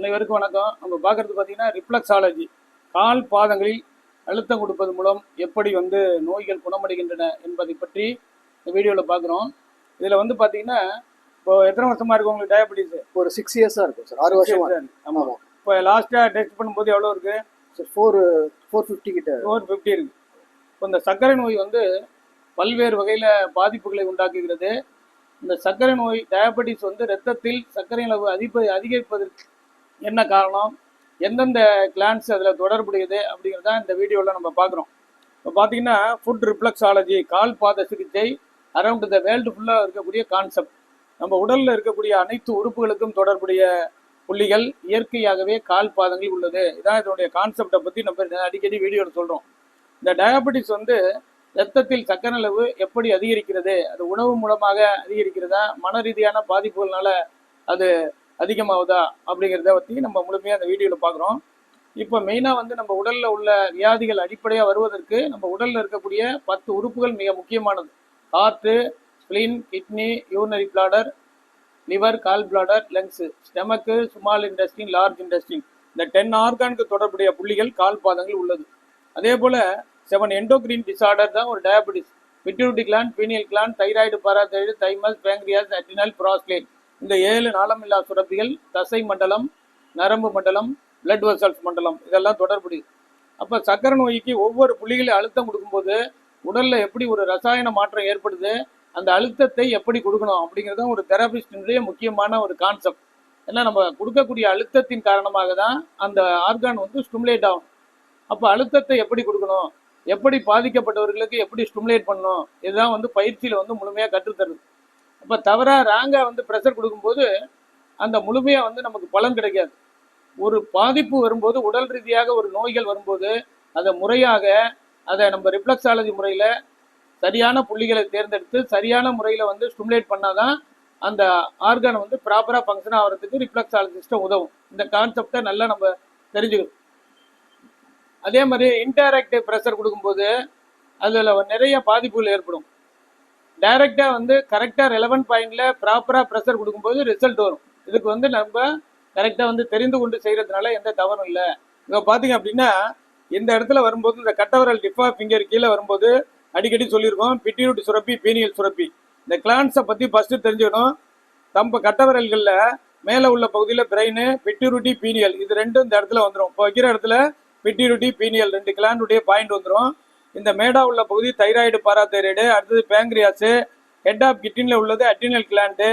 அனைவருக்கும் வணக்கம். நம்ம பார்க்கறது பார்த்தீங்கன்னா ரிஃப்ளக்ஸாலஜி கால் பாதங்களில் அழுத்தம் கொடுப்பது மூலம் எப்படி வந்து நோய்கள் குணமடைகின்றன என்பதை பற்றி இந்த வீடியோவில் பார்க்குறோம். இதில் வந்து பார்த்தீங்கன்னா இப்போ எத்தனை வருஷமா இருக்கு உங்களுக்கு டயபெட்டிஸ் ஒரு சிக்ஸ் இயர்ஸா இருக்கும் சார் ஆறு வருஷமா? ஆமாம் ஆமா. இப்போ லாஸ்ட்டாக டெஸ்ட் பண்ணும்போது எவ்வளோ இருக்கு? சார் ஃபோர் ஃபோர் ஃபிஃப்டி கிட்ட. ஃபோர் ஃபிஃப்டி இருக்கு. இப்போ இந்த சர்க்கரை நோய் வந்து பல்வேறு வகையில் பாதிப்புகளை உண்டாக்குகிறது. இந்த சர்க்கரை நோய் டயபெட்டிஸ் வந்து இரத்தத்தில் சர்க்கரை அளவு அதிக அதிகரிப்பதற்கு என்ன காரணம்? எந்தெந்த கிளான்ஸ் அதில் தொடர்புடையது அப்படிங்கிறத இந்த வீடியோவில் நம்ம பார்க்குறோம். இப்போ பார்த்தீங்கன்னா ஃபுட் ரிஃப்ளக்ஸாலஜி கால் பாத சிகிச்சை அரவுண்ட் த வேர்ல்டு ஃபுல்லாக இருக்கக்கூடிய கான்செப்ட் நம்ம உடலில் இருக்கக்கூடிய அனைத்து உறுப்புகளுக்கும் தொடர்புடைய புள்ளிகள் இயற்கையாகவே கால் பாதங்களில் உள்ளது. இதான் இதனுடைய கான்செப்டை பற்றி நம்ம அடிக்கடி வீடியோவில் சொல்கிறோம் இந்த டயபெட்டிஸ் வந்து ரத்தத்தில் சக்கரை அளவு எப்படி அதிகரிக்கிறது? அது உணவு மூலமாக அதிகரிக்கிறதா? மன ரீதியான பாதிப்புகள்னால அது அதிகமாகுதா அப்படிங்கிறத பற்றி நம்ம முழுமையாக அந்த வீடியோவில் பார்க்குறோம் இப்போ மெயினாக வந்து நம்ம உடலில் உள்ள வியாதிகள் அடிப்படையாக வருவதற்கு நம்ம உடலில் இருக்கக்கூடிய பத்து உறுப்புகள் மிக முக்கியமானது. Heart spleen kidney urinary bladder liver gall bladder lungs stomach small intestine large intestine இந்த டென் ஆர்கானுக்கு தொடர்புடைய புள்ளிகள் கால் பாதங்கள் உள்ளது. அதே போல் செவன் எண்டோக்ரீன் டிசார்டர் தான் ஒரு diabetes pituitary gland pineal gland thyroid parathyroid thymus pancreas adrenal prostate இந்த ஏழு நாளமில்லா சுரப்பிகள் தசை மண்டலம் நரம்பு மண்டலம் பிளட் வெசல்ஸ் மண்டலம் இதெல்லாம் தொடர்புடையது அப்போ சக்கரை நோய்க்கு ஒவ்வொரு புள்ளிகளை அழுத்தம் கொடுக்கும்போது உடலில் எப்படி ஒரு ரசாயன மாற்றம் ஏற்படுது அந்த அழுத்தத்தை எப்படி கொடுக்கணும் அப்படிங்கிறது ஒரு தெரபிஸ்டினுடைய முக்கியமான ஒரு கான்செப்ட். ஏன்னா நம்ம கொடுக்கக்கூடிய அழுத்தத்தின் காரணமாக தான் அந்த ஆர்கான் வந்து ஸ்டிமுலேட் ஆகும். அப்போ அழுத்தத்தை எப்படி கொடுக்கணும் எப்படி பாதிக்கப்பட்டவர்களுக்கு எப்படி ஸ்டிமுலேட் பண்ணணும் இதுதான் வந்து பயிற்சியில் வந்து முழுமையாக கற்றுத்தருது. அப்போ தவறாக ராங்காக வந்து ப்ரெஷர் கொடுக்கும்போது அந்த முழுமையாக வந்து நமக்கு பலன் கிடைக்காது. ஒரு பாதிப்பு வரும்போது உடல் ரீதியாக ஒரு நோய்கள் வரும்போது அதை முறையாக அதை நம்ம ரிஃப்ளக்ஸாலஜி முறையில் சரியான புள்ளிகளை தேர்ந்தெடுத்து சரியான முறையில் வந்து ஸ்டிமுலேட் பண்ணாதான் அந்த ஆர்கன் வந்து ப்ராப்பராக ஃபங்க்ஷன் ஆகிறதுக்கு ரிஃப்ளக்ஸாலஜிஸ்ட்டை உதவும். இந்த கான்செப்டை நல்லா நம்ம தெரிஞ்சுக்கணும். அதே மாதிரி இன்டைரக்ட் ப்ரெஷர் கொடுக்கும்போது அதில் நிறைய பாதிப்புகள் ஏற்படும். டைரெக்டாக வந்து கரெக்டாக ரெலவன் பாயிண்டில் ப்ராப்பராக ப்ரெஷர் கொடுக்கும்போது ரிசல்ட் வரும். இதுக்கு வந்து நம்ம கரெக்டாக வந்து தெரிந்து கொண்டு செய்கிறதுனால எந்த தவறும் இல்லை. இப்போ பார்த்தீங்க அப்படின்னா இந்த இடத்துல வரும்போது இந்த கட்டவரல் டிஃபா ஃபிங்கர் கீழே வரும்போது அடிக்கடி சொல்லியிருக்கோம் பிட்டியூட் சுரப்பி பீனியல் சுரப்பி. இந்த கிளான்ஸை பற்றி ஃபஸ்ட்டு தெரிஞ்சுக்கணும். தம்ப கட்டவரல்களில் மேலே உள்ள பகுதியில் பிரெயின் பிட்டியூட்டி பீனியல் இது ரெண்டும் இந்த இடத்துல வந்துடும் இப்போ வைக்கிற இடத்துல பிட்டியூட்டி பீனியல் ரெண்டு கிளாண்டுடைய பாயிண்ட் வந்துடும் இந்த மேடா உள்ள பகுதி தைராய்டு பாராதைராய்டு அடுத்தது பேங்க்ரியாஸு ஹெட் ஆஃப் கிட்னியில் உள்ளது அட்ரினல் கிளாண்டு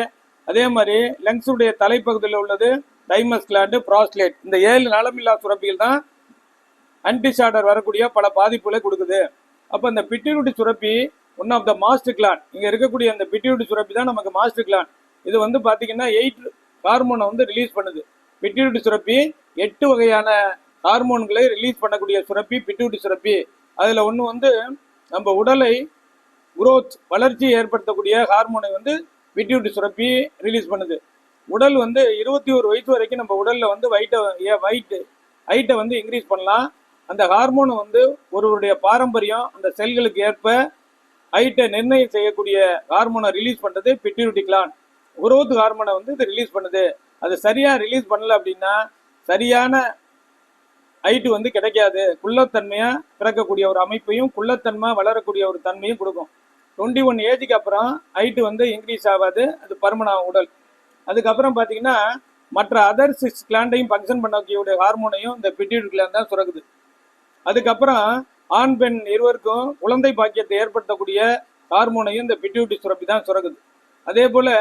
அதே மாதிரி லங்ஸுடைய தலைப்பகுதியில் உள்ளது டைமஸ் கிளாண்டு ப்ராஸ்லேட் இந்த ஏழு நலமில்லா சுரப்பிகள் தான் அன்டிசார்டர் வரக்கூடிய பல பாதிப்புகளை கொடுக்குது. அப்போ இந்த பிட்டியூட்டி சுரப்பி one of the master gland இங்கே இருக்கக்கூடிய அந்த பிட்டியூட்டி சுரப்பி தான் நமக்கு மாஸ்டர் கிளான் இது வந்து பார்த்தீங்கன்னா எயிட் ஹார்மோனை வந்து ரிலீஸ் பண்ணுது. பிட்டியூட்டி சுரப்பி எட்டு வகையான ஹார்மோன்களை ரிலீஸ் பண்ணக்கூடிய சுரப்பி பிட்டியூட்டி சுரப்பி. அதில் ஒன்று வந்து நம்ம உடலை குரோத் வளர்ச்சி ஏற்படுத்தக்கூடிய ஹார்மோனை வந்து பிட்யூட்டி சுரப்பி ரிலீஸ் பண்ணுது. உடல் வந்து இருபத்தி ஒரு வயசு வரைக்கும் நம்ம உடலில் வந்து வயிட்டை வயிட்டு ஹைட்டை வந்து இன்க்ரீஸ் பண்ணலாம். அந்த ஹார்மோனை வந்து ஒருவருடைய பாரம்பரியம் அந்த செல்களுக்கு ஏற்ப ஹைட்டை நிர்ணயம் செய்யக்கூடிய ஹார்மோனை ரிலீஸ் பண்ணுறது பிட்யூட்டி கிளான் குரோத் ஹார்மோனை வந்து இது ரிலீஸ் பண்ணுது. அது சரியாக ரிலீஸ் பண்ணல அப்படின்னா சரியான ஹைட்டு வந்து கிடைக்காது. குள்ளத்தன்மையாக பிறக்கக்கூடிய ஒரு அமைப்பையும் குள்ளத்தன்மை வளரக்கூடிய ஒரு தன்மையும் கொடுக்கும். டுவெண்ட்டி ஒன் ஏஜுக்கு அப்புறம் ஹைட்டு வந்து இன்க்ரீஸ் ஆகாது. அது பருமனாகும் உடல். அதுக்கப்புறம் பார்த்தீங்கன்னா மற்ற அதர் சிக்ஸ் கிளாண்டையும் ஃபங்க்ஷன் பண்ணக்கூடிய ஹார்மோனையும் இந்த பிட்யூட் கிளாண்ட் தான் சுரக்குது. அதுக்கப்புறம் ஆண் பெண் இருவருக்கும் குழந்தை பாக்கியத்தை ஏற்படுத்தக்கூடிய ஹார்மோனையும் இந்த பிட்யூட்டி சுரப்பி தான் சுரக்குது. அதே போல்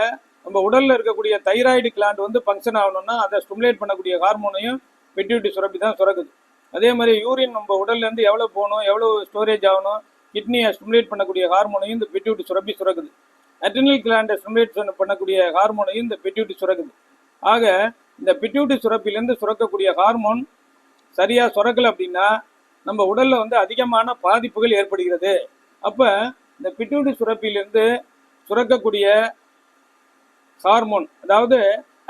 நம்ம உடலில் இருக்கக்கூடிய தைராய்டு கிளாண்ட் வந்து ஃபங்க்ஷன் ஆகணும்னா அதை ஸ்டிமுலேட் பண்ணக்கூடிய ஹார்மோனையும் பிட்யூட்டி சுரப்பி தான் சுரக்குது. அதே மாதிரி யூரின் நம்ம உடல்லேருந்து எவ்வளோ போகணும் எவ்வளோ ஸ்டோரேஜ் ஆகணும் கிட்னியை ஸ்டிமுலேட் பண்ணக்கூடிய ஹார்மோனையும் இந்த பெட்டியூட்டி சுரப்பி சுரக்குது. அட்ரினல் கிளாண்டை ஸ்டிமுலேட் பண்ணக்கூடிய ஹார்மோனையும் இந்த பிட்யூட்டி சுரக்குது. ஆக இந்த பிட்யூட்டி சுரப்பிலேருந்து சுரக்கக்கூடிய ஹார்மோன் சரியாக சுரக்கலை அப்படின்னா நம்ம உடலில் வந்து அதிகமான பாதிப்புகள் ஏற்படுகிறது. அப்போ இந்த பிட்யூட்டி சுரப்பிலிருந்து சுரக்கக்கூடிய ஹார்மோன் அதாவது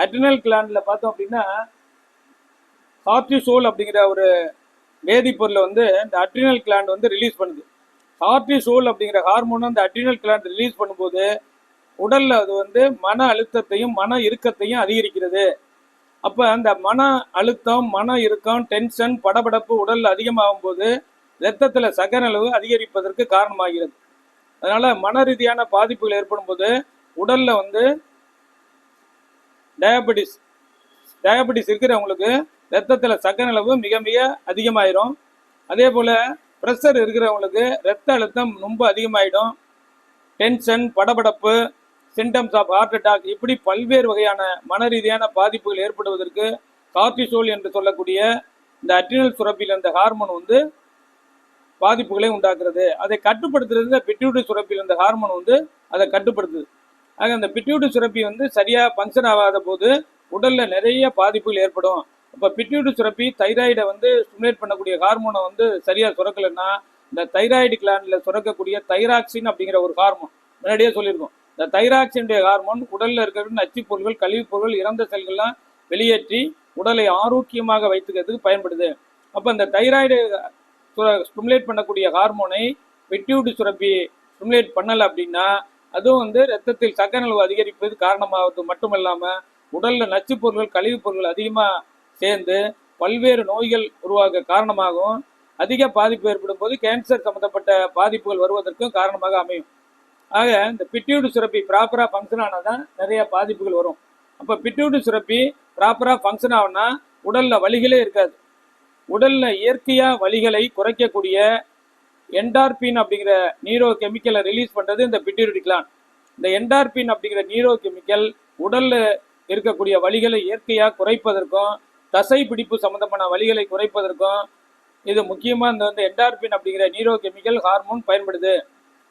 அட்ரினல் கிளாண்டில் பார்த்தோம் அப்படின்னா கார்டிசோல் அப்படிங்கிற ஒரு வேதிப்பொருளை வந்து இந்த அட்ரினல் கிளாண்ட் வந்து ரிலீஸ் பண்ணுது. கார்டிசோல் அப்படிங்கிற ஹார்மோன் அந்த அட்ரினல் கிளாண்ட் ரிலீஸ் பண்ணும்போது உடலில் அது வந்து மன அழுத்தத்தையும் மன இறுக்கத்தையும் அதிகரிக்கிறது. அப்போ அந்த மன அழுத்தம் மன இறுக்கம் டென்ஷன் படபடப்பு உடலில் அதிகமாகும் போது இரத்தத்தில் சர்க்கரை அளவு அதிகரிப்பதற்கு காரணமாகிறது. அதனால் மன ரீதியான பாதிப்புகள் ஏற்படும் போது உடலில் வந்து டயபெட்டிஸ் டயபெட்டிஸ் இருக்கிறவங்களுக்கு ரத்தத்தில் சக்கரை அளவு மிக மிக அதிகமாயிரும். அதே போல் ப்ரெஷர் இருக்கிறவங்களுக்கு ரத்த அழுத்தம் ரொம்ப அதிகமாயிடும். டென்ஷன் படபடப்பு சிம்டம்ஸ் ஆஃப் ஹார்ட் அட்டாக் இப்படி பல்வேறு வகையான மன ரீதியான பாதிப்புகள் ஏற்படுவதற்கு கார்டிசோல் என்று சொல்லக்கூடிய இந்த அட்ரினல் சுரப்பியில் இந்த ஹார்மோன் வந்து பாதிப்புகளை உண்டாக்குறது. அதை கட்டுப்படுத்துறது இந்த பிட்யூட்டி சுரப்பியில் இந்த ஹார்மோன் வந்து அதை கட்டுப்படுத்துது. ஆக அந்த பிட்யூட்டி சுரப்பி வந்து சரியாக ஃபங்க்ஷன் ஆகாத போது உடலில் நிறைய பாதிப்புகள் ஏற்படும். இப்போ பிட்யூட்டு சுரப்பி தைராய்டை வந்து ஸ்டிமுலேட் பண்ணக்கூடிய ஹார்மோனை வந்து சரியாக சுரக்கலைன்னா இந்த தைராய்டு கிளாண்டில் சுரக்கக்கூடிய தைராக்சின் அப்படிங்கிற ஒரு ஹார்மோன் முன்னாடியே சொல்லியிருக்கோம். இந்த தைராக்சினுடைய ஹார்மோன் உடலில் இருக்கிற நச்சுப் பொருட்கள் கழிவுப் பொருட்கள் இறந்த செல்கள்லாம் வெளியேற்றி உடலை ஆரோக்கியமாக வைத்துக்கிறதுக்கு பயன்படுது. அப்போ இந்த தைராய்டு ஸ்டிமுலேட் பண்ணக்கூடிய ஹார்மோனை பிட்யூட்டு சுரப்பி ஸ்டிமுலேட் பண்ணலை அப்படின்னா அதுவும் வந்து ரத்தத்தில் சக்கநலவு அதிகரிப்பது காரணமாகிறது மட்டுமல்லாம உடலில் நச்சுப் பொருட்கள் கழிவுப் பொருட்கள் அதிகமாக சேர்ந்து பல்வேறு நோய்கள் உருவாக காரணமாகவும் அதிக பாதிப்பு ஏற்படும் போது கேன்சர் சம்பந்தப்பட்ட பாதிப்புகள் வருவதற்கும் காரணமாக அமையும். ஆக இந்த பிட்டியூடு சுரப்பி ப்ராப்பராக ஃபங்க்ஷன் ஆனால் தான் நிறைய பாதிப்புகள் வரும். அப்போ பிட்யூட்டி சுரப்பி ப்ராப்பராக ஃபங்க்ஷன் ஆகுனா உடலில் வலிகளே இருக்காது. உடலில் இயற்கையாக வலிகளை குறைக்கக்கூடிய என்டார்பின் அப்படிங்கிற நீரோ கெமிக்கலை ரிலீஸ் பண்ணுறது இந்த பிட்யூட்டி கிளான் இந்த என்டார்பின் அப்படிங்கிற நீரோ கெமிக்கல் உடலில் இருக்கக்கூடிய வலிகளை இயற்கையாக குறைப்பதற்கும் தசை பிடிப்பு சம்பந்தமான வலிகளை குறைப்பதற்கும் இது முக்கியமாக இந்த வந்து என்டார்பின் அப்படிங்கிற நீரோ கெமிக்கல் ஹார்மோன் பயன்படுது.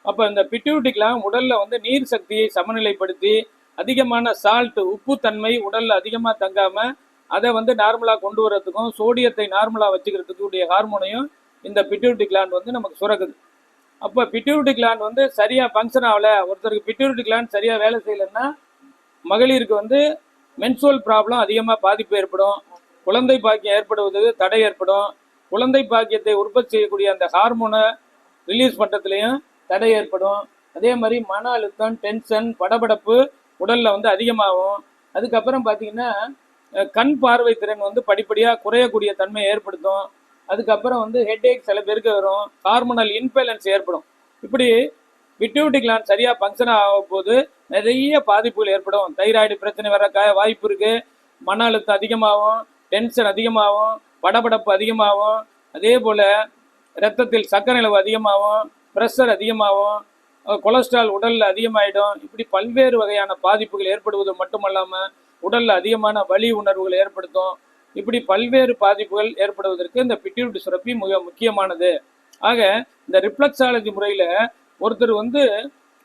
அப்போ இந்த பிட்யூட்டிக்லாம் உடலில் வந்து நீர் சக்தியை சமநிலைப்படுத்தி அதிகமான சால்ட் உப்புத்தன்மை உடலில் அதிகமாக தங்காமல் அதை வந்து நார்மலாக கொண்டு வரதுக்கும் சோடியத்தை நார்மலாக வச்சுக்கிறதுக்கு உடைய ஹார்மோனையும் இந்த பிட்யூட்டி கிளாண்ட் வந்து நமக்கு சுரக்குது. அப்போ பிட்யூட்டி கிளாண்ட் வந்து சரியாக ஃபங்க்ஷன் ஆகலை. ஒருத்தருக்கு பிட்யூட்டி கிளாண்ட் சரியாக வேலை செய்யலைன்னா மகளிருக்கு வந்து மென்சோல் ப்ராப்ளம் அதிகமாக பாதிப்பு ஏற்படும். குழந்தை பாக்கியம் ஏற்படுவதற்கு தடை ஏற்படும். குழந்தை பாக்கியத்தை உற்பத்தி செய்யக்கூடிய அந்த ஹார்மோனை ரிலீஸ் பண்ணுறதுலையும் தடை ஏற்படும். அதே மாதிரி மன அழுத்தம் டென்ஷன் படபடப்பு உடலில் வந்து அதிகமாகும். அதுக்கப்புறம் பார்த்தீங்கன்னா கண் பார்வை திறன் வந்து படிப்படியாக குறையக்கூடிய தன்மையை ஏற்படுத்தும். அதுக்கப்புறம் வந்து ஹெட்ஏக் சில பேருக்கு வரும். ஹார்மோனல் இன்பேலன்ஸ் ஏற்படும். இப்படி பிட்யூட்டி கிளான் சரியாக ஃபங்க்ஷன் ஆகும் போது நிறைய பாதிப்புகள் ஏற்படும். தைராய்டு பிரச்சனை வர வாய்ப்பு இருக்குது மன அழுத்தம் அதிகமாகும். டென்ஷன் அதிகமாகும் படபடப்பு அதிகமாகும். அதே போல் ரத்தத்தில் சர்க்கரை அளவு அதிகமாகும் ப்ரெஷர் அதிகமாகும் கொலஸ்ட்ரால் உடலில் அதிகமாயிடும். இப்படி பல்வேறு வகையான பாதிப்புகள் ஏற்படுவது மட்டுமல்லாமல் உடலில் அதிகமான வலி உணர்வுகள் ஏற்படுத்தும். இப்படி பல்வேறு பாதிப்புகள் ஏற்படுவதற்கு இந்த பிட்யூட்டி சுரப்பி மிக முக்கியமானது. ஆக இந்த ரிப்ளக்ஸாலஜி முறையில் ஒருத்தர் வந்து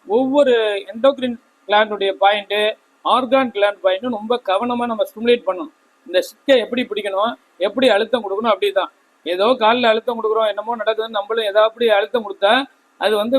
ஒவ்வொரு எண்டோக்ரின் கிளாண்டுடைய பாயிண்ட்டு ஆர்கான் கிளாண்ட் பாயிண்ட்டும் ரொம்ப கவனமாக நம்ம ஸ்டிமுலேட் பண்ணணும். இந்த சிக்கை எப்படி பிடிக்கணும் எப்படி அழுத்தம் கொடுக்கணும் அப்படிதான். ஏதோ காலில் அழுத்தம் கொடுக்குறோம் என்னமோ நடக்குதுன்னு நம்மளும் ஏதாவது அழுத்தம் கொடுத்தா அது வந்து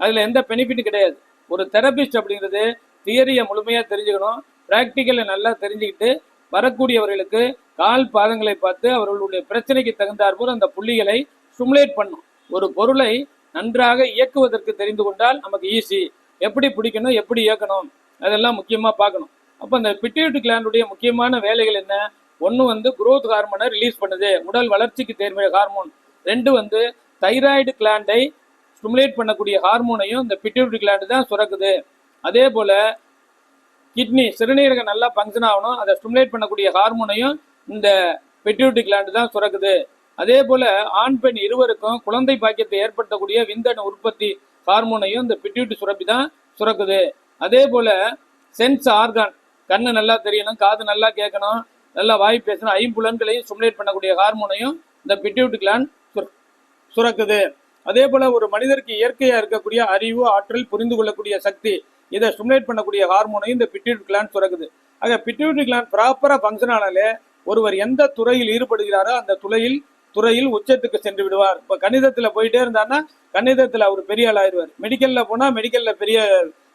அதில் எந்த பெனிஃபிட்டும் கிடையாது. ஒரு தெரபிஸ்ட் அப்படிங்கிறது தியரியை முழுமையாக தெரிஞ்சுக்கணும் ப்ராக்டிக்கலை நல்லா தெரிஞ்சுக்கிட்டு வரக்கூடியவர்களுக்கு கால் பாதங்களை பார்த்து அவர்களுடைய பிரச்சனைக்கு தகுந்தாற்போல் அந்த புள்ளிகளை ஸ்டிமுலேட் பண்ணும். ஒரு பொருளை நன்றாக இயக்குவதற்கு தெரிந்து கொண்டால் நமக்கு ஈஸி எப்படி பிடிக்கணும் எப்படி இயக்கணும் அதெல்லாம் முக்கியமாக பார்க்கணும். அப்போ அந்த பிட்டியூட்டு கிளாண்டுடைய முக்கியமான வேலைகள் என்ன? ஒன்று வந்து குரோத் ஹார்மோனை ரிலீஸ் பண்ணுது. உடல் வளர்ச்சிக்கு தேர்வு ஹார்மோன் ரெண்டு வந்து தைராய்டு கிளாண்டை ஸ்டிமுலேட் பண்ணக்கூடிய ஹார்மோனையும் இந்த பிட்யூட்டி கிளாண்டு தான் சுரக்குது. அதே போல் கிட்னி சிறுநீரகம் நல்லா ஃபங்க்ஷன் ஆகணும். அதை ஸ்டிமுலேட் பண்ணக்கூடிய ஹார்மோனையும் இந்த பிட்யூட்டி கிளாண்டு தான் சுரக்குது. அதே போல் ஆண் பெண் இருவருக்கும் குழந்தை பாக்கியத்தை ஏற்படுத்தக்கூடிய விந்தணு உற்பத்தி ஹார்மோனையும் இந்த பிட்யூட்டி சுரப்பி தான் சுரக்குது. அதே போல் சென்ஸ் ஆர்கான் கண்ணு நல்லா தெரியணும் காது நல்லா கேட்கணும் நல்லா வாய் பேசணும் ஐம்புலன்களையும் ஸ்டிமுலேட் பண்ணக்கூடிய ஹார்மோனையும் இந்த பிட்யூட் கிளாண்ட் சுரக்குது. அதே போல ஒரு மனிதருக்கு இயற்கையா இருக்கக்கூடிய அறிவு ஆற்றல் புரிந்து கொள்ளக்கூடிய சக்தி இதை ஸ்டிமுலேட் பண்ணக்கூடிய ஹார்மோனையும் இந்த பிட்யூட் கிளாண்ட் சுரக்குது. ஆக பிட்யூட் கிளாண்ட் ப்ராப்பரா ஃபங்க்ஷன் ஆனாலே ஒருவர் எந்த துறையில் ஈடுபடுகிறாரோ அந்த துறையில் துறையில் உச்சத்துக்கு சென்று விடுவார். இப்ப கணிதத்துல போயிட்டே இருந்தாருன்னா கணிதத்துல அவர் பெரிய ஆள் ஆயிடுவார். மெடிக்கல்ல போனா மெடிக்கல்ல பெரிய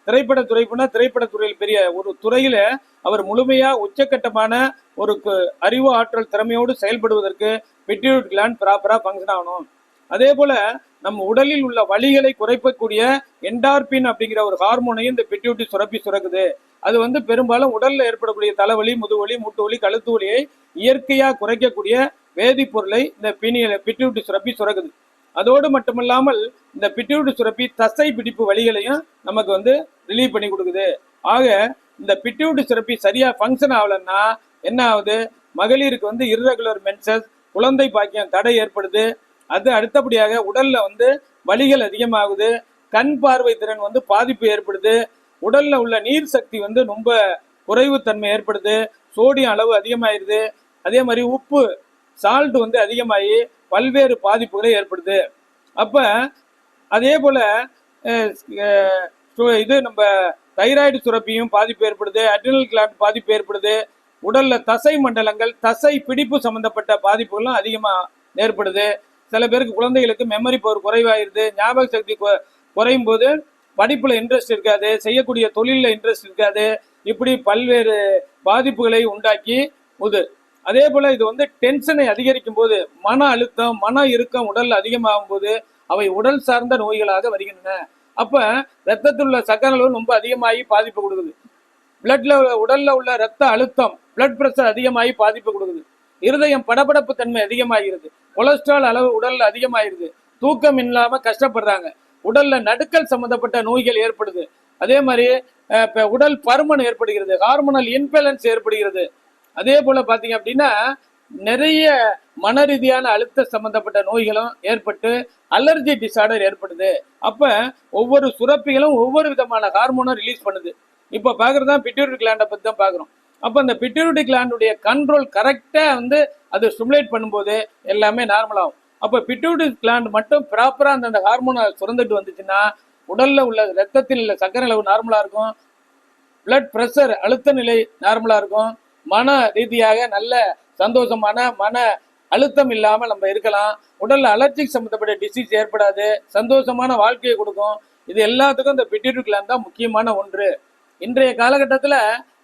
திரைப்பட துறை திரைப்பட துறையில் பெரிய ஒரு துறையில அவர் முழுமையா உச்சக்கட்டமான ஒரு அறிவு ஆற்றல் திறமையோடு செயல்படுவதற்கு பிட்யூட் கிளாண்ட் ப்ராப்பரா ஃபங்க்ஷன் ஆகணும். அதே போல நம் உடலில் உள்ள வலிகளை குறைக்கக்கூடிய என்டார்பின் அப்படிங்கிற ஒரு ஹார்மோனையும் இந்த பிட்யூட்டி சுரப்பி சுரக்குது. அது வந்து பெரும்பாலும் உடல்ல ஏற்படக்கூடிய தலைவலி முதுவலி மூட்டு வலி கழுத்து வலியை இயற்கையா குறைக்கக்கூடிய வேதிப்பொருளை இந்த பினியல பிட்யூட்டி சுரப்பி சுரக்குது. அதோடு மட்டுமில்லாமல் இந்த பிட்யூட்டி சுரப்பி தசை பிடிப்பு வலிகளையும் நமக்கு வந்து ரிலீவ் பண்ணி கொடுக்குது. ஆக இந்த பிட்யூட்டி சுரப்பி சரியாக ஃபங்க்ஷன் ஆகலைன்னா என்ன ஆகுது மகளிருக்கு வந்து இர்ரெகுலர் மென்சஸ் குழந்தை பாக்கியம் தடை ஏற்படுது. அது அடுத்தபடியாக உடலில் வந்து வலிகள் அதிகமாகுது. கண் பார்வை திறன் வந்து பாதிப்பு ஏற்படுது. உடலில் உள்ள நீர் சக்தி வந்து ரொம்ப குறைவுத்தன்மை ஏற்படுது. சோடியம் அளவு அதிகமாயிருது. அதே மாதிரி உப்பு சால்ட் வந்து அதிகமாகி பல்வேறு பாதிப்புகளை ஏற்படுது. அப்ப அதே போல சு- இது நம்ம தைராய்டு சுரப்பியும் பாதிப்பு ஏற்படுது அட்ரினல் கிளாண்ட் பாதிப்பு ஏற்படுது உடல்ல தசை மண்டலங்கள் தசை பிடிப்பு சம்பந்தப்பட்ட பாதிப்புகளும் அதிகமாக ஏற்படுது. சில பேருக்கு குழந்தைகளுக்கு மெமரி பவர் குறைவாயிருது ஞாபக சக்தி குறையும் போது படிப்புல இன்ட்ரெஸ்ட் இருக்காது செய்யக்கூடிய தொழில்ல இன்ட்ரெஸ்ட் இருக்காது இப்படி பல்வேறு பாதிப்புகளை உண்டாக்கி உது. அதே போல இது வந்து டென்ஷனை அதிகரிக்கும் போது மன அழுத்தம் மன இறுக்கம் உடல் அதிகமாகும் போது அவை உடல் சார்ந்த நோய்களாக வருகின்றன. அப்ப ரத்தத்தில் உள்ள சக்கர அளவு ரொம்ப அதிகமாகி பாதிப்பு கொடுக்குது. பிளட்ல உடல்ல உள்ள ரத்த அழுத்தம் பிளட் பிரஷர் அதிகமாகி பாதிப்பு கொடுக்குது. இருதயம் படபடப்பு தன்மை அதிகமாகிறது. கொலஸ்ட்ரால் அளவு உடல்ல அதிகமாயிருது. தூக்கம் இல்லாம கஷ்டப்படுறாங்க. உடல்ல நடுக்கல் சம்பந்தப்பட்ட நோய்கள் ஏற்படுது. அதே மாதிரி உடல் பருமன் ஏற்படுகிறது. ஹார்மோனல் இன்பேலன்ஸ் ஏற்படுகிறது. அதே போல பாத்தீங்க அப்படின்னா நிறைய மன ரீதியான அழுத்த சம்பந்தப்பட்ட நோய்களும் ஏற்பட்டு அலர்ஜி டிசார்டர் ஏற்படுது. அப்ப ஒவ்வொரு சுரப்பிகளும் ஒவ்வொரு விதமான ஹார்மோனும் ரிலீஸ் பண்ணுது. இப்ப பாக்குறதா தான் பிட்யூரி கிளாண்டை பத்தி தான் பாக்குறோம். அப்ப அந்த பிட்யூரிட்டி கிளாண்டுடைய கண்ட்ரோல் கரெக்டா வந்து அது ஸ்டிமுலேட் பண்ணும்போது எல்லாமே நார்மல் ஆகும். அப்ப பிட்யூரிட்டி கிளாண்ட் மட்டும் ப்ராப்பரா அந்த ஹார்மோனை சுரந்துட்டு வந்துச்சுன்னா உடல்ல உள்ள ரத்தத்தில் உள்ள சர்க்கரை அளவு நார்மலா இருக்கும். பிளட் ப்ரெஷர் அழுத்த நிலை நார்மலா இருக்கும். மன ரீதியாக நல்ல சந்தோஷமான மன அழுத்தம் இல்லாமல் நம்ம இருக்கலாம். உடல் அலர்ஜிக் சம்மந்தப்பட்ட டிசீஸ் ஏற்படாது. சந்தோஷமான வாழ்க்கையை கொடுக்கும். இது எல்லாத்துக்கும் இந்த பிட்யூட்டரி கிளாண்ட் தான் முக்கியமான ஒன்று. இன்றைய காலகட்டத்தில்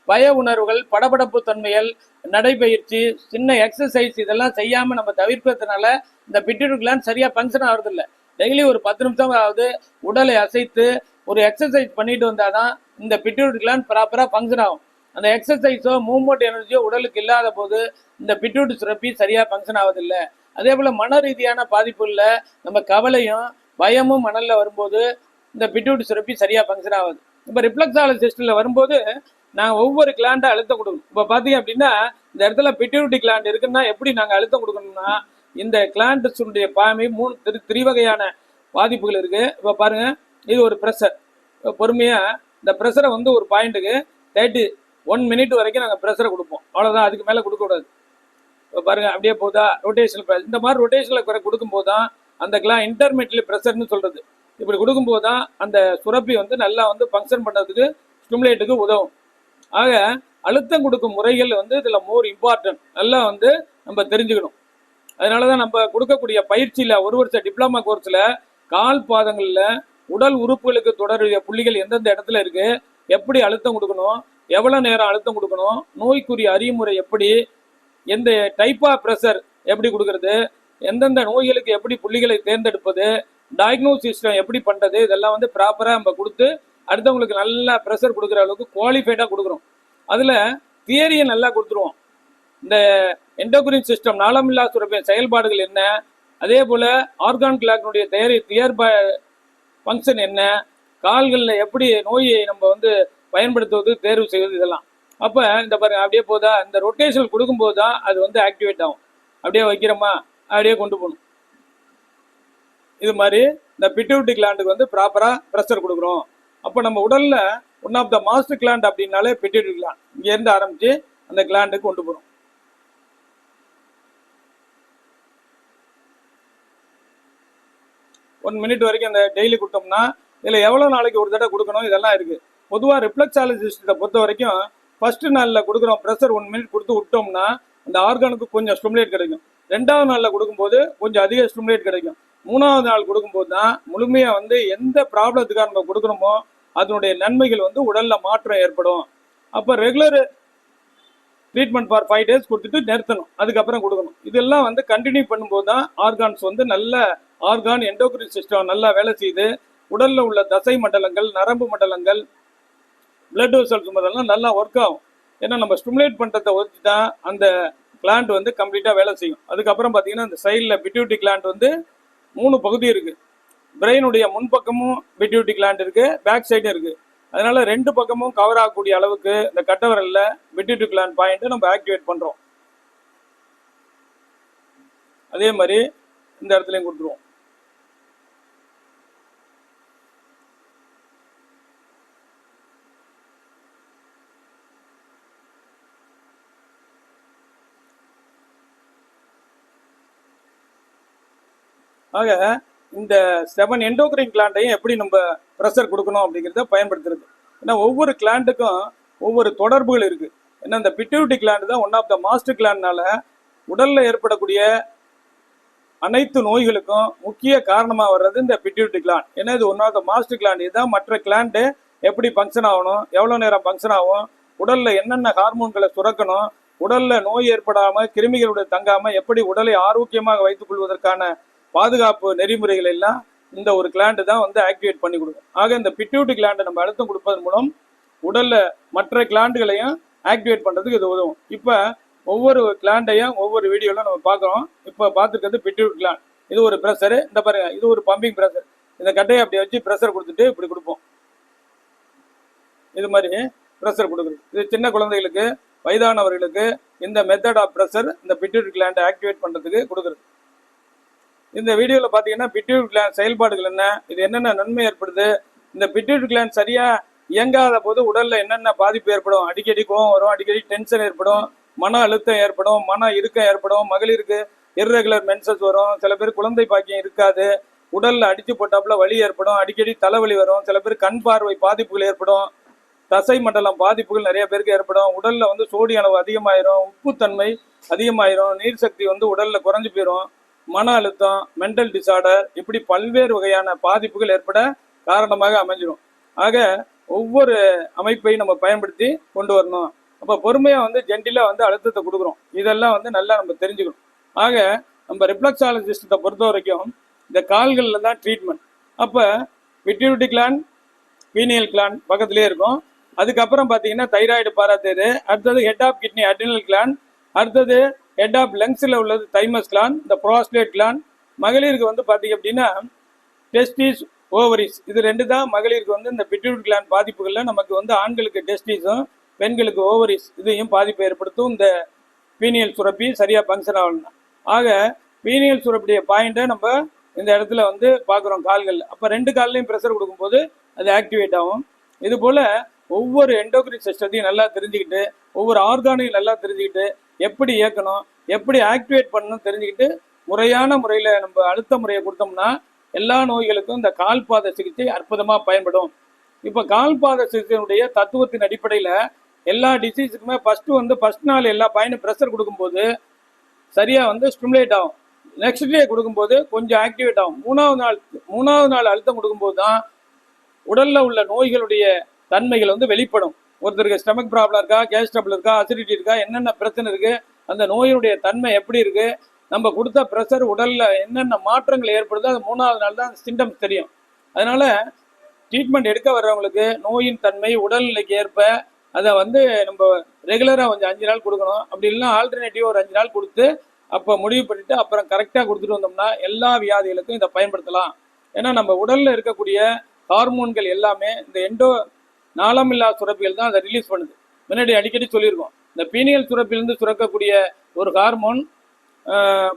பய உணர்வுகள் படபடப்பு தன்மைகள் நடைபயிற்சி சின்ன எக்ஸசைஸ் இதெல்லாம் செய்யாமல் நம்ம தவிர்ப்பதனால இந்த பிட்யூட்டரி கிளாண்ட் சரியாக ஃபங்க்ஷன் ஆகிறதில்ல டெய்லி ஒரு பத்து நிமிஷம் ஆகுது உடலை அசைத்து ஒரு எக்ஸசைஸ் பண்ணிட்டு வந்தாதான் இந்த பிட்யூட்டரி கிளாண்ட் ப்ராப்பராக ஃபங்க்ஷன் ஆகும். அந்த எக்ஸசைஸோ மூவ்மெண்ட் எனர்ஜியோ உடலுக்கு இல்லாத போது இந்த பிட்யூட்டரி சுரப்பி சரியாக ஃபங்க்ஷன் ஆவதில்லை. அதே போல் மன ரீதியான பாதிப்புள்ள நம்ம கவலையும் பயமும் மணலில் வரும்போது இந்த பிட்யூட்டரி சுரப்பி சரியாக ஃபங்க்ஷன் ஆகுது. இப்போ ரிஃப்ளெக்ஸாலஜிஸ்டில் வரும்போது நான் ஒவ்வொரு கிளாண்டை அழுத்தம் கொடுக்கணும். இப்போ பார்த்தீங்க அப்படின்னா இந்த இடத்துல பிட்யூட்டி கிளாண்ட் இருக்குன்னா எப்படி நாங்கள் அழுத்தம் கொடுக்கணும்னா இந்த கிளாண்டஸுடைய பாமி மூணு திரு திரிவகையான பாதிப்புகள் இருக்குது இப்போ பாருங்கள் இது ஒரு ப்ரெஷர் பொறுமையாக இந்த ப்ரெஷரை வந்து ஒரு பாயிண்ட்டுக்கு தேர்ட்டி ஒன் மினிட் வரைக்கும் நாங்கள் ப்ரெஷரை கொடுப்போம். அவ்வளோதான் அதுக்கு மேலே கொடுக்கக்கூடாது இப்போ பாருங்க அப்படியே போதா ரொட்டேஷனல் இந்த மாதிரி ரொட்டேஷனில் குறை கொடுக்கும்போது தான் அந்த கிளா இன்டர்மீடியட் ப்ரெஷர்னு சொல்றது. இப்படி கொடுக்கும்போது தான் அந்த சுரப்பி வந்து நல்லா வந்து ஃபங்க்ஷன் பண்ணுறதுக்கு ஸ்டிமுலேட்டுக்கு உதவும். ஆக அழுத்தம் கொடுக்கும் முறைகள் வந்து இதில் மோர் இம்பார்ட்டன்ட் நல்லா வந்து நம்ம தெரிஞ்சுக்கணும். அதனால தான் நம்ம கொடுக்கக்கூடிய பயிற்சியில் ஒரு வருஷ டிப்ளமா கோர்ஸில் கால் பாதங்களில் உடல் உறுப்புகளுக்கு தொடர்புடைய புள்ளிகள் எந்தெந்த இடத்துல இருக்கு எப்படி அழுத்தம் கொடுக்கணும் எவ்வளோ நேரம் அழுத்தம் கொடுக்கணும்? நோய்க்குரிய அறிமுறை எப்படி? எந்த டைப் ஆஃப் ப்ரெஷர் எப்படி கொடுக்கறது? எந்தெந்த நோய்களுக்கு எப்படி புள்ளிகளை தேர்ந்தெடுப்பது? டயக்னோஸ் சிஸ்டம் எப்படி பண்ணுறது இதெல்லாம் வந்து ப்ராப்பராக நம்ம கொடுத்து அடுத்தவங்களுக்கு நல்லா ப்ரெஷர் கொடுக்குற அளவுக்கு குவாலிஃபைடாக கொடுக்குறோம் அதில் தியரியை நல்லா கொடுத்துருவோம். இந்த எண்டோக்ரின் சிஸ்டம் நாளமில்லா சுரப்பின் செயல்பாடுகள் என்ன? அதே போல் ஆர்கான் கிளாக்னுடைய தயாரி தியர் ஃபங்க்ஷன் என்ன? கால்களில் எப்படி நோயை நம்ம வந்து பயன்படுத்துவது தேர்வு செய்வது இதெல்லாம். அப்போ இந்த பாருங்க அப்படியே போதா இந்த ரொட்டேஷன் கொடுக்கும்போது தான் அது வந்து ஆக்டிவேட் ஆகும். அப்படியே வைக்கிறோமா? அப்படியே கொண்டு போகணும். இது மாதிரி இந்த பிட்யூட்டி கிளாண்டுக்கு வந்து ப்ராப்பராக ப்ரெஷர் கொடுக்குறோம். அப்போ நம்ம உடலில் one of the master gland அப்படின்னாலே பிட்யூட்டி கிளாண்ட் இங்கேருந்து ஆரம்பித்து அந்த கிளாண்டுக்கு கொண்டு போகிறோம் ஒன் மினிட் வரைக்கும் அந்த டெய்லி கொடுத்தோம்னா இதில் எவ்வளோ நாளைக்கு ஒரு தடவை கொடுக்கணும்? இதெல்லாம் இருக்குது பொதுவாக ரிஃப்ளெக்ஸாலஜிஸ்ட்டை பொறுத்த வரைக்கும் ஃபர்ஸ்ட் நாளில் கொடுக்குறோம் ப்ரெஷர் ஒன் மினிட் கொடுத்து விட்டோம்னா அந்த ஆர்கானுக்கு கொஞ்சம் ஸ்டிமுலேட் கிடைக்கும். ரெண்டாவது நாளில் கொடுக்கும்போது கொஞ்சம் அதிக ஸ்டிமுலேட் கிடைக்கும். மூணாவது நாள் கொடுக்கும்போது தான் முழுமையாக வந்து எந்த ப்ராப்ளத்துக்காக நம்ம கொடுக்குறோமோ அதனுடைய நன்மைகள் வந்து உடலில் மாற்றம் ஏற்படும். அப்போ regular treatment for five days கொடுத்துட்டு நிறுத்தணும். அதுக்கப்புறம் கொடுக்கணும். இதெல்லாம் வந்து கண்டினியூ பண்ணும்போது தான் ஆர்கான்ஸ் வந்து நல்ல ஆர்கான் எண்டோக்ரின் சிஸ்டம் நல்லா வேலை செய்து உடலில் உள்ள தசை மண்டலங்கள் நரம்பு மண்டலங்கள் பிளட் வெசல்ஸ் முதல்லாம் நல்லா ஒர்க் ஆகும். ஏன்னா நம்ம ஸ்டிமுலேட் பண்ணுறதை வச்சு தான் அந்த கிளாண்ட் வந்து கம்ப்ளீட்டாக வேலை செய்யும். அதுக்கப்புறம் பார்த்தீங்கன்னா இந்த சைடில் பிட்யூட்டி கிளாண்ட் வந்து மூணு பகுதி இருக்குது பிரெயினுடைய முன்பக்கமும் பிட்யூட்டி கிளாண்ட் இருக்குது பேக் சைடும் இருக்குது அதனால் ரெண்டு பக்கமும் கவர் ஆகக்கூடிய அளவுக்கு இந்த கட்டவரலில் பிட்யூட்டி கிளாண்ட் பாயிண்ட்டை நம்ம ஆக்டிவேட் பண்ணுறோம் அதே மாதிரி இந்த இடத்துலையும் கொடுத்துருவோம். ஆக இந்த செவன் எண்டோக்ரைன் கிளாண்டையும் எப்படி நம்ம ப்ரெஷர் கொடுக்கணும் அப்படிங்கிறத பயன்படுத்துறது. ஏன்னா ஒவ்வொரு கிளாண்டுக்கும் ஒவ்வொரு தொடர்புகள் இருக்கு. ஏன்னா இந்த பிட்யூட்டி கிளாண்டு தான் ஒன் ஆஃப் த மாஸ்டர் கிளாண்ட்னால உடல்ல ஏற்படக்கூடிய அனைத்து நோய்களுக்கும் முக்கிய காரணமாக வர்றது இந்த பிட்யூட்டி கிளாண்ட் ஏன்னா இது one of the master gland இதுதான் மற்ற கிளாண்டு எப்படி ஃபங்க்ஷன் ஆகணும் எவ்வளோ நேரம் ஃபங்க்ஷன் ஆகும் உடலில் என்னென்ன ஹார்மோன்களை சுரக்கணும் உடலில் நோய் ஏற்படாமல் கிருமிகளுடைய தங்காமல் எப்படி உடலை ஆரோக்கியமாக வைத்துக் கொள்வதற்கான பாதுகாப்பு நெறிமுறைகள் எல்லாம் இந்த ஒரு கிளாண்டு தான் வந்து ஆக்டிவேட் பண்ணி கொடுக்கும். ஆக இந்த பிட்யூட்டி கிளாண்டை நம்ம அழுத்தம் கொடுப்பதன் மூலம் உடல்ல மற்ற கிளாண்டுகளையும் ஆக்டிவேட் பண்றதுக்கு இது உதவும். இப்போ ஒவ்வொரு கிளாண்டையும் ஒவ்வொரு வீடியோல நம்ம பார்க்குறோம். இப்போ பார்த்துருக்கிறது பிட்யூட் கிளாண்ட் இது ஒரு ப்ரெஷர் இந்த பாருங்க இது ஒரு பம்பிங் ப்ரெஷர் இந்த கட்டையை அப்படி வச்சு ப்ரெஷர் கொடுத்துட்டு இப்படி கொடுப்போம். இது மாதிரி ப்ரெஷர் கொடுக்குறது. இது சின்ன குழந்தைகளுக்கு வயதானவர்களுக்கு இந்த மெத்தட் ஆஃப் ப்ரெஷர் இந்த பிட்யூட் கிளாண்டை ஆக்டிவேட் பண்ணுறதுக்கு கொடுக்குறது. இந்த வீடியோவில் பார்த்தீங்கன்னா பிட்யூட் கிளான் செயல்பாடுகள் என்ன இது என்னென்ன நன்மை ஏற்படுது இந்த பிட்யூட் கிளான் சரியாக இயங்காத போது உடலில் என்னென்ன பாதிப்பு ஏற்படும் அடிக்கடி கோவம் வரும் அடிக்கடி டென்ஷன் ஏற்படும் மன அழுத்தம் ஏற்படும் மன இறுக்கம் ஏற்படும் மகளிருக்கு இர்ரெகுலர் மென்சஸ் வரும் சில பேர் குழந்தை பாக்கியம் இருக்காது உடல்ல அடிச்சு போட்டாப்புல வலி ஏற்படும் அடிக்கடி தலைவலி வரும் சில பேர் கண் பார்வை பாதிப்புகள் ஏற்படும் தசை மண்டலம் பாதிப்புகள் நிறைய பேருக்கு ஏற்படும் உடல்ல வந்து சோடியம் அளவு அதிகமாயிரும் உப்புத்தன்மை அதிகமாயிரும் நீர் சக்தி வந்து உடல்ல குறைஞ்சு போயிடும் மன அழுத்தம் மென்டல் டிசார்டர் இப்படி பல்வேறு வகையான பாதிப்புகள் ஏற்பட காரணமாக அமைஞ்சிடும் ஆக ஒவ்வொரு அமைப்பையும் நம்ம பயன்படுத்தி கொண்டு வரணும். அப்போ பொறுமையாக வந்து ஜென்டிலாக வந்து அழுத்தத்தை கொடுக்குறோம். இதெல்லாம் வந்து நல்லா நம்ம தெரிஞ்சுக்கணும். ஆக நம்ம ரிப்ளக்ஸாலஜிஸ்ட்டை பொறுத்த வரைக்கும் இந்த கால்களில் தான் ட்ரீட்மெண்ட் அப்போ விட்டியூட்டி கிளான் பீனியல் கிளான் பக்கத்துலேயே இருக்கும். அதுக்கப்புறம் பார்த்தீங்கன்னா தைராய்டு பாராத்தேரு அடுத்தது head of kidney adrenal gland அடுத்தது ஹெட் ஆஃப் லங்ஸில் உள்ளது தைமஸ் கிளான் இந்த ப்ராஸ்லேட் கிளான் மகளிருக்கு வந்து பார்த்தீங்க அப்படின்னா டெஸ்டிஸ் ஓவரிஸ் இது ரெண்டு தான் மகளிருக்கு வந்து இந்த பிட்யூட் கிளான் பாதிப்புகளில் நமக்கு வந்து ஆண்களுக்கு டெஸ்டிஸும் பெண்களுக்கு ஓவரிஸ் இதையும் பாதிப்பை ஏற்படுத்தும். இந்த பீனியல் சுரப்பி சரியாக ஃபங்க்ஷன் ஆகணும் ஆக பீனியல் சுரப்பிடைய பாயிண்ட்டை நம்ம இந்த இடத்துல வந்து பார்க்குறோம் கால்களில். அப்போ ரெண்டு கால்லையும் ப்ரெஷர் கொடுக்கும்போது அது ஆக்டிவேட் ஆகும். இது போல் ஒவ்வொரு எண்டோக்ரின் சிஸ்டத்தையும் நல்லா தெரிஞ்சுக்கிட்டு ஒவ்வொரு ஆர்கானையும் நல்லா தெரிஞ்சுக்கிட்டு எப்படி இயக்கணும் எப்படி ஆக்டிவேட் பண்ணணும் தெரிஞ்சுக்கிட்டு முறையான முறையில் நம்ம அழுத்த முறையை கொடுத்தோம்னா எல்லா நோய்களுக்கும் இந்த கால்பாத சிகிச்சை அற்புதமாக பயன்படும். இப்போ கால்பாத சிகிச்சையினுடைய தத்துவத்தின் அடிப்படையில் எல்லா டிசீஸுக்குமே ஃபஸ்ட்டு வந்து ஃபஸ்ட் நாள் எல்லா பயனும் ப்ரெஷர் கொடுக்கும்போது சரியாக வந்து ஸ்டிமுலேட் ஆகும். நெக்ஸ்ட் டே கொடுக்கும்போது கொஞ்சம் ஆக்டிவேட் ஆகும். மூணாவது நாள் மூணாவது நாள் அழுத்தம் கொடுக்கும்போது தான் உடலில் உள்ள நோய்களுடைய தன்மைகள் வந்து வெளிப்படும். ஒருத்தருக்கு ஸ்டமக் ப்ராப்ளம் இருக்கா கேஸ் ட்ரபிள் இருக்கா அசிடிட்டி இருக்கா என்னென்ன பிரச்சனை இருக்குது அந்த நோயினுடைய தன்மை எப்படி இருக்கு? நம்ம கொடுத்த ப்ரெஷர் உடல்ல என்னென்ன மாற்றங்கள் ஏற்படுதோ அது மூணாவது நாள் தான் சிம்டம்ஸ் தெரியும். அதனால ட்ரீட்மெண்ட் எடுக்க வர்றவங்களுக்கு நோயின் தன்மை உடல்நிலைக்கு ஏற்ப அதை வந்து நம்ம ரெகுலராக கொஞ்சம் அஞ்சு நாள் கொடுக்கணும். அப்படி இல்லைன்னா ஆல்டர்னேட்டிவ் ஒரு அஞ்சு நாள் கொடுத்து அப்போ முடிவு பண்ணிட்டு அப்புறம் கரெக்டாக கொடுத்துட்டு வந்தோம்னா எல்லா வியாதிகளுக்கும் இதை பயன்படுத்தலாம். ஏன்னா நம்ம உடலில் இருக்கக்கூடிய ஹார்மோன்கள் எல்லாமே இந்த எண்டோ நாளமில்லா சுரப்பிகள் தான் அதை ரிலீஸ் பண்ணுது. முன்னாடி அடிக்கடி சொல்லியிருக்கோம். இந்த பீனியல் சுரப்பிலிருந்து சுரக்கக்கூடிய ஒரு ஹார்மோன்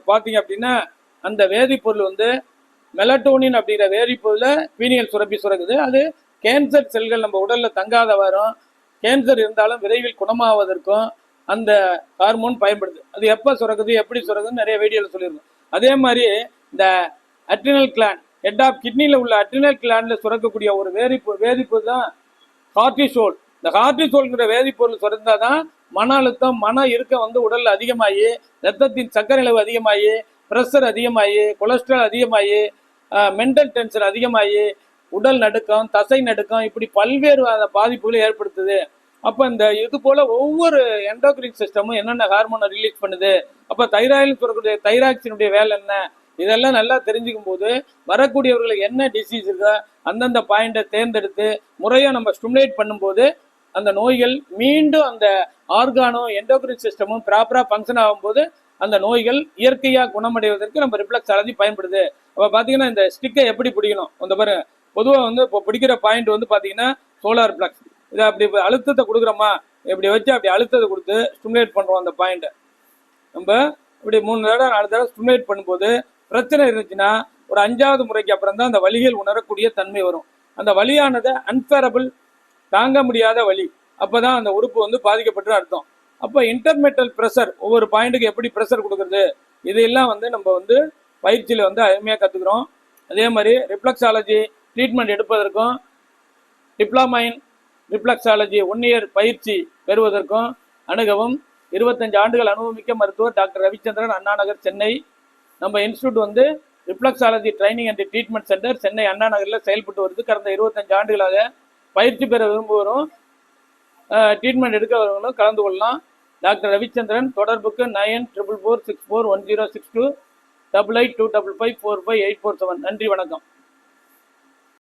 பார்த்தீங்க அப்படின்னா அந்த வேதிப்பொருள் வந்து மெலட்டோனின் அப்படிங்கிற வேதிப்பொருளை பீனியல் சுரப்பி சுரக்குது. அது கேன்சர் செல்கள் நம்ம உடலில் தங்காத வரும். கேன்சர் இருந்தாலும் விரைவில் குணமாவதற்கும் அந்த ஹார்மோன் பயன்படுது. அது எப்போ சுரக்குது எப்படி சுரக்குதுன்னு நிறைய வீடியோவில் சொல்லியிருக்கோம் அதே மாதிரி இந்த அட்ரினல் கிளான் ஹெட் ஆஃப் கிட்னியில் உள்ள அட்ரினல் கிளான்ல சுரக்கக்கூடிய ஒரு வேதிப்பு வேதிப்பொருள் தான் ஹார்டிசோல் இந்த ஹார்டிசோல்ங்கிற வேதிப்பொருள் சுரந்தால் தான் மன அழுத்தம் மன இறுக்கம் வந்து உடல் அதிகமாகி ரத்தத்தின் சர்க்கரை அளவு அதிகமாகி ப்ரெஷர் அதிகமாகி கொலஸ்ட்ரால் அதிகமாகி மென்டல் டென்ஷன் அதிகமாகி உடல் நடுக்கம் தசை நடுக்கம் இப்படி பல்வேறு பாதிப்புகளை ஏற்படுத்துது. அப்போ இந்த இது போல ஒவ்வொரு எண்டோக்ரின் சிஸ்டமும் என்னென்ன ஹார்மோனை ரிலீஸ் பண்ணுது? அப்போ தைராய்டு சொல்லக்கூடிய தைராக்சினுடைய வேலை என்ன? இதெல்லாம் நல்லா தெரிஞ்சுக்கும் போது வரக்கூடியவர்களுக்கு என்ன டிசீஸ் இருக்கோ அந்தந்த பாயிண்டை தேர்ந்தெடுத்து முறையாக நம்ம ஸ்டிமுலேட் பண்ணும்போது அந்த நோய்கள் மீண்டும் அந்த ஆர்கானோ எண்டோக்ரின் சிஸ்டமும் ப்ராப்பராக ஃபங்க்ஷன் ஆகும்போது அந்த நோய்கள் இயற்கையாக குணமடைவதற்கு நம்ம ரிஃப்ளெக்ஸாலஜி பயன்படுது. அப்போ பார்த்தீங்கன்னா இந்த ஸ்டிக்கை எப்படி பிடிக்கணும்? அந்த பாருங்க பொதுவாக வந்து இப்போ பிடிக்கிற பாயிண்ட் வந்து பார்த்தீங்கன்னா சோலார் பிளக்ஸ் இதை அப்படி அழுத்தத்தை கொடுக்குறோமா? இப்படி வச்சு அப்படி அழுத்தத்தை கொடுத்து ஸ்டிமுலேட் பண்ணுறோம் அந்த பாயிண்ட்டை நம்ம இப்படி மூணு தடவை நாலு தடவை ஸ்டிமுலேட் பண்ணும்போது பிரச்சனை இருந்துச்சுன்னா ஒரு அஞ்சாவது முறைக்கு அப்புறம் தான் அந்த வலிகள் உணரக்கூடிய தன்மை வரும். அந்த வலியானது அன்பேரபிள் தாங்க முடியாத வலி. அப்பதான் அந்த உறுப்பு வந்து பாதிக்கப்பட்டு அர்த்தம். அப்போ இன்டர்மெட்டல் ப்ரெஷர் ஒவ்வொரு பாயிண்ட்டுக்கு எப்படி ப்ரெஷர் கொடுக்குறது? இதையெல்லாம் வந்து நம்ம வந்து பயிற்சியில் வந்து அருமையாக கற்றுக்குறோம் அதே மாதிரி ரிப்ளக்ஸாலஜி ட்ரீட்மெண்ட் எடுப்பதற்கும் டிப்ளமைன் ரிஃப்ளெக்ஸாலஜி ஒன் இயர் பயிற்சி பெறுவதற்கும் அணுகவும் இருபத்தஞ்சு ஆண்டுகள் அனுபவமிக்க மருத்துவர் டாக்டர் ரவிச்சந்திரன் அண்ணா நகர் சென்னை. நம்ம இன்ஸ்டியூட் வந்து reflexology training and treatment center Chennai Anna நகரில் செயல்பட்டு வருது. கடந்த இருபத்தஞ்சு ஆண்டுகளாக பயிற்சி பெற விரும்புவரும் ட்ரீட்மெண்ட் எடுக்கிறவங்களும் கலந்து கொள்ளலாம். டாக்டர் ரவிச்சந்திரன் தொடர்புக்கு nine triple four six four one zero six two double eight two double five four five eight four seven. நன்றி வணக்கம்.